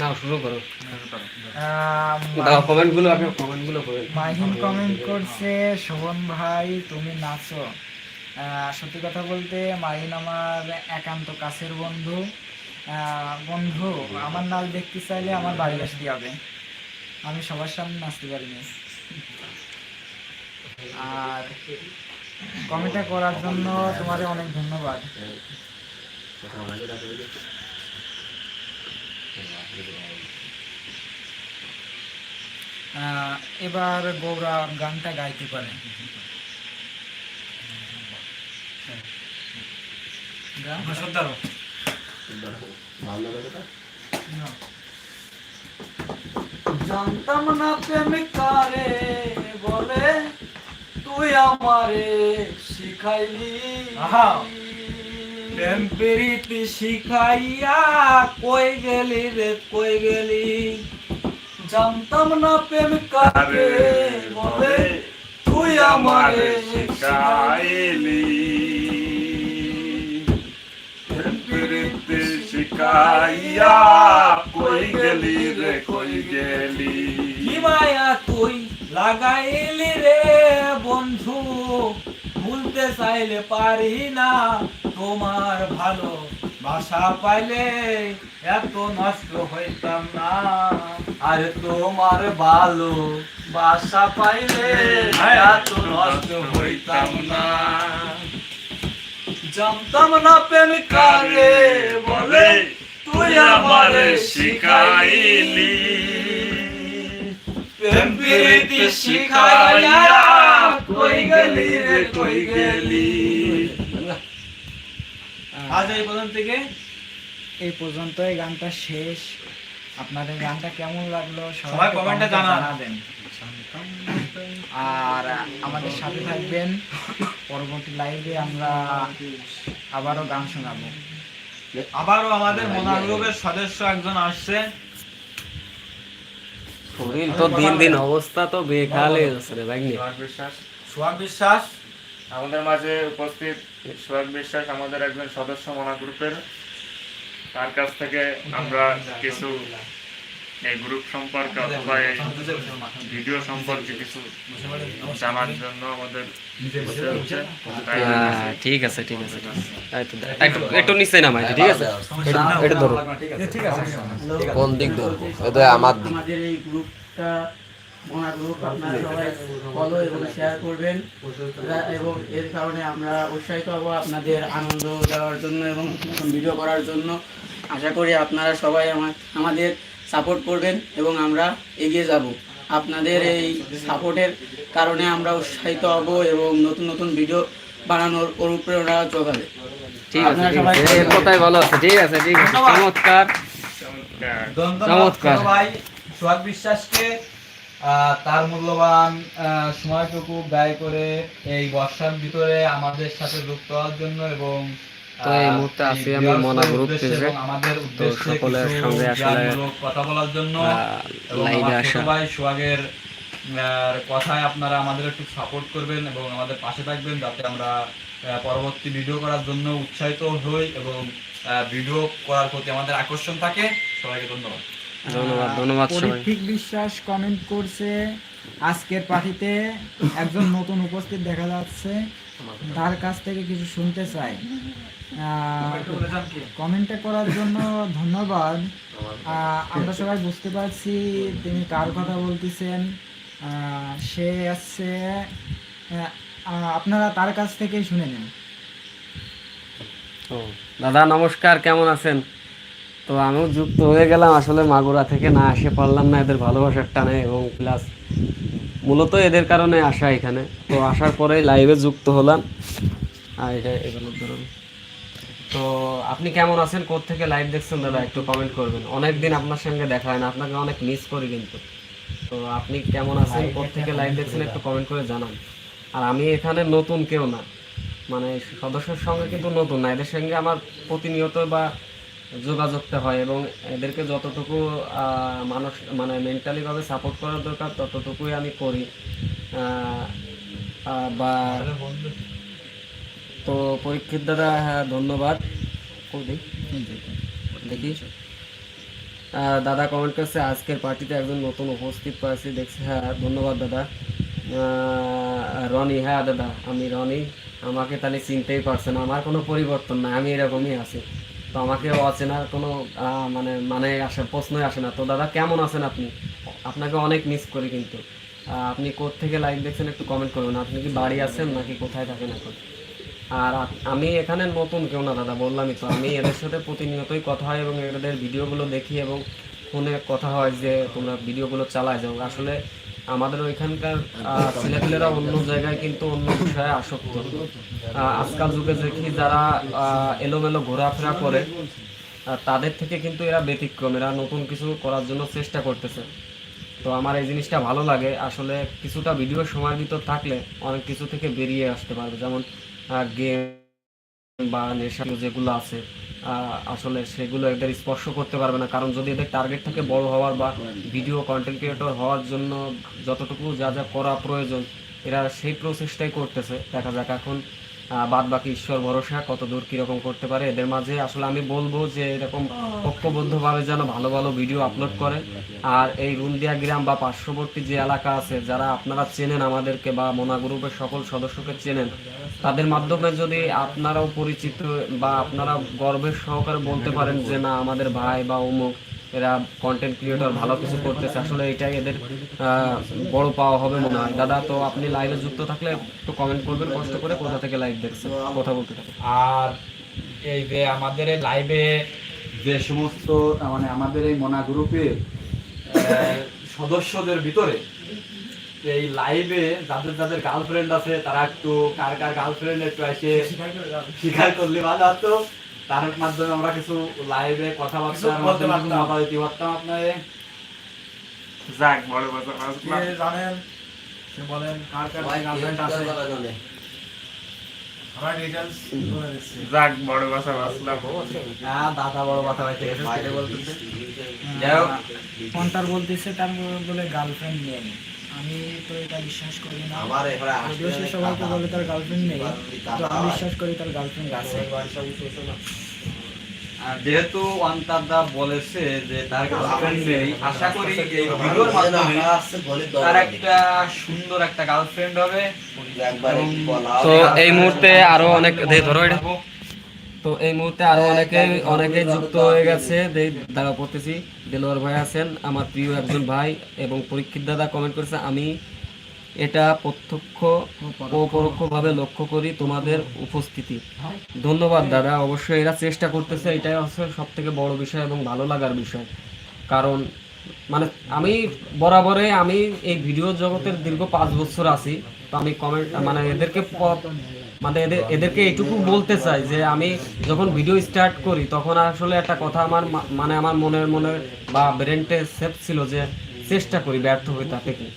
না শুরু করো। দাও কমেন্টগুলো আপনি কমেন্টগুলো করেন মাহিন কমেন্ট করছে শোভন ভাই তুমি নাচো। সত্যি কথা বলতে মাহিন আমার একান্ত কাছের বন্ধু। বন্ধু আমার নাচ দেখতে চাইলে আমার বাড়ি আসতে হবে। আমি সবার সামনে নাচতে পারিনি। আর কমেন্টটা করার জন্য তোমার অনেক ধন্যবাদ। এবার গৌরা গানটা গাইতে পারে। জানতাম না প্রেমিক কারে বলে তুই আমারে শিখাইলি। প্রেম শিখাইয়া, কই গেলি রে, কই গেলি? জানতাম না প্রেম কারে বলে, তুই আমারে শিখাইলি। প্রীতি শিখাইয়া, কই গেলি রে, কই গেলি? কি মায়া তুই লাগাইলি রে বন্ধু ভুলতে চাইলে পারি না। তোমার ভালো বাসা পাইলে এত নষ্ট হইতাম না। আর তোমার ভালো বাসা পাইলে এত নষ্ট হইতাম না। জানতাম না প্রেম কারে বলে তুই আমারে শিখাইলি। শিখাইয়া কই গেলি রে কই গেলি আজ এই পর্যন্ত থেকে এই পর্যন্ত এই গানটা শেষ। আপনাদের গানটা কেমন লাগল সবাই কমেন্টে জানাবেন। আর আমাদের সাথে থাকবেন। পরবর্তী লাইভে আমরা আবারও গান শোনাবো। আবারও আমাদের মোনা সদস্য একজন আসছে। শরীর তো দিন দিন অবস্থা তো বেকাল হয়ে যাচ্ছে রে বিশ্বাস। সোহাগ বিশ্বাস, আমাদের মাঝে উপস্থিত সোহাগ বিশ্বাস আমাদের একজন সদস্য মনা গ্রুপের তার কাছ থেকে আমরা কিছু এই গ্রুপ সম্পর্কে অথবা এই ভিডিও সম্পর্কে কিছু জানার জন্য আমাদের হ্যাঁ, ঠিক আছে ঠিক আছে একটু নিচে নামাই ঠিক আছে এটা- ধরো কোন দিক ধরবো এটা আমার দিক আমাদের এই গ্রুপটা মোনা গ্রুপ আপনারা সবাই ফলো এবং শেয়ার করবেন এবং এর কারণে আমরা উৎসাহিত হব আপনাদের আনন্দ দেওয়ার জন্য এবং ভিডিও করার জন্য আশা করি আপনারা সবাই আমার আমাদের সাপোর্ট করবেন এবং আমরা এগিয়ে যাব। আপনাদের এই সাপোর্টের কারণে আমরা উৎসাহিত হব এবং নতুন নতুন ভিডিও বানানোর অনুপ্রেরণা যোগাবে। ঠিক আছে ঠিক আছে। এর কথাই ভালো আছে। ঠিক আছে ঠিক আছে। চমৎকার চমৎকার। ধন্যবাদ চমৎকার। ছোট ভাই। সোহাগ বিশ্বাসকে আহ, তার মূল্যবান আহ, সময়টুকু ব্যয় করে এই বর্ষার ভিতরে আমাদের সাথে যুক্ত হওয়ার জন্য এবং তো এই মুহূর্তে আছি আমি মনা গ্রুপ পেজে। এবং আমাদের উদ্দেশ্যে সকলের সঙ্গে আসলে, কথা বলার জন্য লাইভে আসা। ভাই সোহাগের কথায় আপনারা আমাদের একটু সাপোর্ট করবেন এবং আমাদের পাশে থাকবেন যাতে আমরা পরবর্তী ভিডিও করার জন্য উৎসাহিত হই এবং ভিডিও করার প্রতি আমাদের আকর্ষণ থাকে। সবাইকে ধন্যবাদ। ধন্যবাদ ধন্যবাদ সবাই। বিশ্বাস কমেন্ট করছে। আজকের পার্টিতে একজন নতুন উপস্থিত দেখা যাচ্ছে। তার কাছ থেকে কিছু শুনতে চাই। কমেন্টে করার জন্য ধন্যবাদ। আমরা সবাই বুঝতে পারছি তিনি কার কথা বলতেছেন। সে আহ, আপনারা তার কাছ থেকে শুনে নিন। দাদা নমস্কার কেমন আছেন? তো আমিও যুক্ত হয়ে গেলাম আসলে মাগুরা থেকে না আসে পারলাম না এদের ভালোবাসার টানে এবং প্লাস মূলত এদের কারণে আসা এখানে। তো আসার পরে লাইভে যুক্ত হলাম। আর এটা এগুলো ধরুন তো আপনি কেমন আছেন? কোথা থেকে লাইভ দেখছেন দাদা? একটু কমেন্ট করবেন। অনেক দিন আপনার সঙ্গে দেখা হয় না। আপনাকে অনেক মিস করি কিন্তু। তো আপনি কেমন আছেন? কোথা থেকে লাইভ দেখছেন একটু কমেন্ট করে জানান। আর আমি এখানে নতুন কেউ না। মানে সদস্যের সঙ্গে কিন্তু নতুন না। এদের সঙ্গে আমার প্রতিনিয়ত বা যোগাযোগটা হয় এবং এদেরকে যতটুকু মানুষ মানে মেন্টালিভাবে সাপোর্ট করার দরকার ততটুকুই আমি করি। বা তো পরীক্ষিত দাদা হ্যাঁ ধন্যবাদ। দেখি। দেখি দাদা কমেন্ট করছে আজকের পার্টিতে একজন নতুন উপস্থিত পাচ্ছি দেখছি হ্যাঁ ধন্যবাদ দাদা। রনি হ্যাঁ দাদা আমি রনি। আমাকে তাহলে চিনতেই পারছেন আমার কোনো পরিবর্তন নাই আমি এরকমই আছি। তো আমাকে অচেনার কোনো মানে মানে আসে, প্রশ্নই আসে না। তো দাদা, কেমন আছেন আপনি? আপনাকে অনেক মিস করি কিন্তু। আপনি থেকে লাইভ দেখছেন একটু কমেন্ট করবেন। আপনি কি বাড়ি আছেন নাকি কোথায় থাকেন এখন? আর আমি এখানে নতুন কেউ না দাদা, বললামই তো। আমি এদের সাথে প্রতিনিয়তই কথা হয় এবং এদের ভিডিওগুলো দেখি এবং ফোনে কথা হয় যে তোমরা ভিডিওগুলো চালায় যাও। আসলে আমাদের ওইখানকার ছেলেপেলেরা অন্য জায়গায় কিন্তু অন্য বিষয়ে আসক্ত। আজকাল যুগে দেখি যারা এলোমেলো ঘোরাফেরা করে তাদের থেকে কিন্তু এরা ব্যতিক্রম, এরা নতুন কিছু করার জন্য চেষ্টা করতেছে। তো আমার এই জিনিসটা ভালো লাগে। আসলে কিছুটা ভিডিও সময়ের ভিতর থাকলে অনেক কিছু থেকে বেরিয়ে আসতে পারবে। যেমন গেম বা নেশা যেগুলো আছে আসলে সেগুলো এদের স্পর্শ করতে পারবে না। কারণ যদি এদের টার্গেট থাকে বড় হওয়ার বা ভিডিও কন্টেন্ট ক্রিয়েটর হওয়ার জন্য যতটুকু যা যা করা প্রয়োজন, এরা সেই প্রসেসটাই করতেছে। দেখা যাক এখন বাদ বাকি ঈশ্বর ভরসা, কত দূর কীরকম করতে পারে? এদের মাঝে আসলে আমি বলব যে এরকম ঐক্যবদ্ধভাবে যেন ভালো ভালো ভিডিও আপলোড করে। আর এই রুন্দিয়া গ্রাম বা পার্শ্ববর্তী যে এলাকা আছে, যারা আপনারা চেনেন আমাদেরকে বা মোনা গ্রুপের সকল সদস্যকে চেনেন, তাদের মাধ্যমে যদি আপনারাও পরিচিত বা আপনারা গর্বের সহকারে বলতে পারেন যে না, আমাদের ভাই বা অমুক এরা কন্টেন্ট ক্রিয়েটর ভালো কিছু করতেছে। আসলে এটাই এদের বড় পাওয়া হবে মনে হয়। দাদা তো আপনি লাইভে যুক্ত থাকলে একটু কমেন্ট করবেন কষ্ট করে কোথা থেকে লাইভ দেখছেন? কথা বলতে থাকেন। আর এই যে আমাদের এই লাইভে যে সমস্ত মানে আমাদের এই মনা গ্রুপের সদস্যদের ভিতরে এই লাইভে যাদের যাদের গার্লফ্রেন্ড আছে তারা একটু কার কার গার্লফ্রেন্ড একটু এসে স্বীকার করলে ভালো হতো। তার মাধ্যমে আমরা কিছু লাইভে কথাবার্তার মাধ্যমে কিছু মতা দিতে পারতাম আপনাদের যাক বড় কথা জানেন সে বলেন কার কার গার্লফ্রেন্ড আছে? আমরা ডিটেলস বলে দিচ্ছি। যাক বড় কথা আসলাম হ্যাঁ দাদা বড় কথা হইতে বাইরে বলতেছে। যাই হোক। কোনটার বলতেছে তার বলে গার্লফ্রেন্ড নিয়ে নেই আমি তো এটা বিশ্বাস করি না। যদিও সে সবাইকে বলে তার গার্লফ্রেন্ড নেই তো আমি বিশ্বাস করি তার গার্লফ্রেন্ড আছে। যেহেতু অন্তাদা বলেছে যে তার গার্লফ্রেন্ড নেই আশা করি এই ভিডিওর মাধ্যমে তার একটা সুন্দর একটা গার্লফ্রেন্ড হবে। তো এই মুহূর্তে আরও অনেক দে ধরো এটা। তো এই মুহূর্তে আরও অনেকে অনেকে যুক্ত হয়ে গেছে। দাঁড়া পড়তেছি। দেলোয়ার ভাই আছেন, আমার প্রিয় একজন ভাই এবং পরীক্ষিত দাদা কমেন্ট করেছে, আমি এটা প্রত্যক্ষ ও পরোক্ষভাবে লক্ষ্য করি তোমাদের উপস্থিতি। ধন্যবাদ, দাদা। অবশ্যই এরা চেষ্টা করতেছে। এটাই হচ্ছে সব থেকে বড় বিষয় এবং ভালো লাগার বিষয়। কারণ মানে আমি, বরাবরে আমি এই ভিডিও জগতের দীর্ঘ পাঁচ বছর আছি। তো আমি কমেন্ট মানে এদেরকে মানে এদের এদেরকে এইটুকু বলতে চাই যে আমি যখন ভিডিও স্টার্ট করি, তখন আসলে একটা কথা আমার মানে আমার মনের মনে বা ব্রেনটে সেফ ছিল যে চেষ্টা করি ব্যর্থ হই তাতে কি?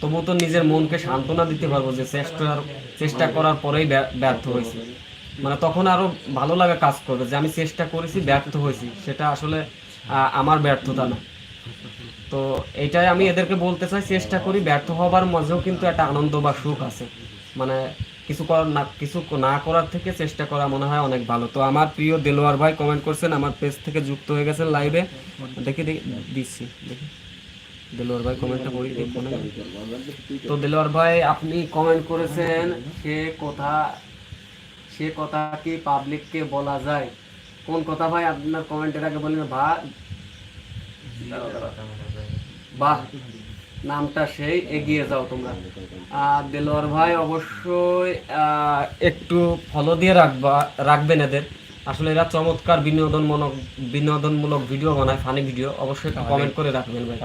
তবু তো নিজের মনকে সান্ত্বনা দিতে পারব যে চেষ্টা চেষ্টা করার পরেই ব্যা- ব্যর্থ হয়েছি। মানে তখন আরও ভালো লাগে কাজ করবে যে আমি চেষ্টা করেছি, ব্যর্থ হয়েছি। সেটা আসলে আমার ব্যর্থতা না। তো এটাই আমি এদেরকে বলতে চাই, চেষ্টা করি, ব্যর্থ হবার মাঝেও কিন্তু একটা আনন্দ বা সুখ আছে। মানে কিছু করার না, কিছু না করার থেকে চেষ্টা করা মনে হয় অনেক ভালো। তো আমার প্রিয় দেলোয়ার ভাই কমেন্ট করছেন, আমার পেজ থেকে যুক্ত হয়ে গেছেন লাইভে দেখি দিচ্ছি, দেখি। দেলোয়ার ভাই কমেন্টটা পড়ি, দেখি তো দেলোয়ার ভাই, আপনি কমেন্ট করেছেন সে কথা সে কথা কি পাবলিককে বলা যায়? কোন কথা ভাই? আপনার কমেন্টের আগে বলেন ভা বাহ নামটা সেই এগিয়ে যাও তোমরা। আর দেলোয়ার ভাই অবশ্যই আহ, একটু ফলো দিয়ে রাখবা রাখবেন এদের। আসলে এরা চমৎকার বিনোদনমূলক বিনোদনমূলক ভিডিও বানায় ফানি ভিডিও অবশ্যই কমেন্ট করে রাখবেন ভাই।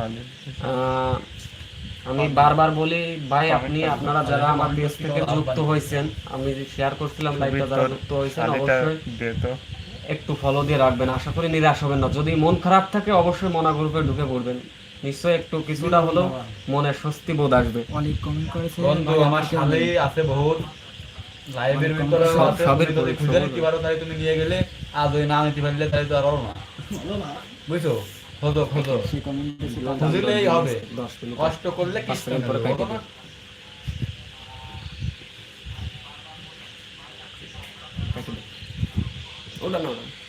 আমি বারবার বলি ভাই আপনি আপনারা যারা আমার পেজ থেকে যুক্ত হয়েছেন আমি শেয়ার করছিলাম লাইভটা যারা যুক্ত হয়েছেন অবশ্যই একটু ফলো দিয়ে রাখবেন। আশা করি নিরাশ হবেন না। যদি মন খারাপ থাকে অবশ্যই মনা গ্রুপে ঢুকে পড়বেন। নিশ্চয়ই একটু কিছুটা হলেও মনে স্বস্তি বোধ আসবে। অনেক কমেন্ট করেছে। বন্ধু আমার আছে বহুত। লাইভের ভিতরে আছে। যদি খুঁজে নিতে পারো তাই তুমি নিয়ে গেলে আজ ওই না নিতে পারলে তাই তো আর হলো না। বুঝছ? ছিল খুঁজলেই হবে। কষ্ট করলে কিছু Nolan.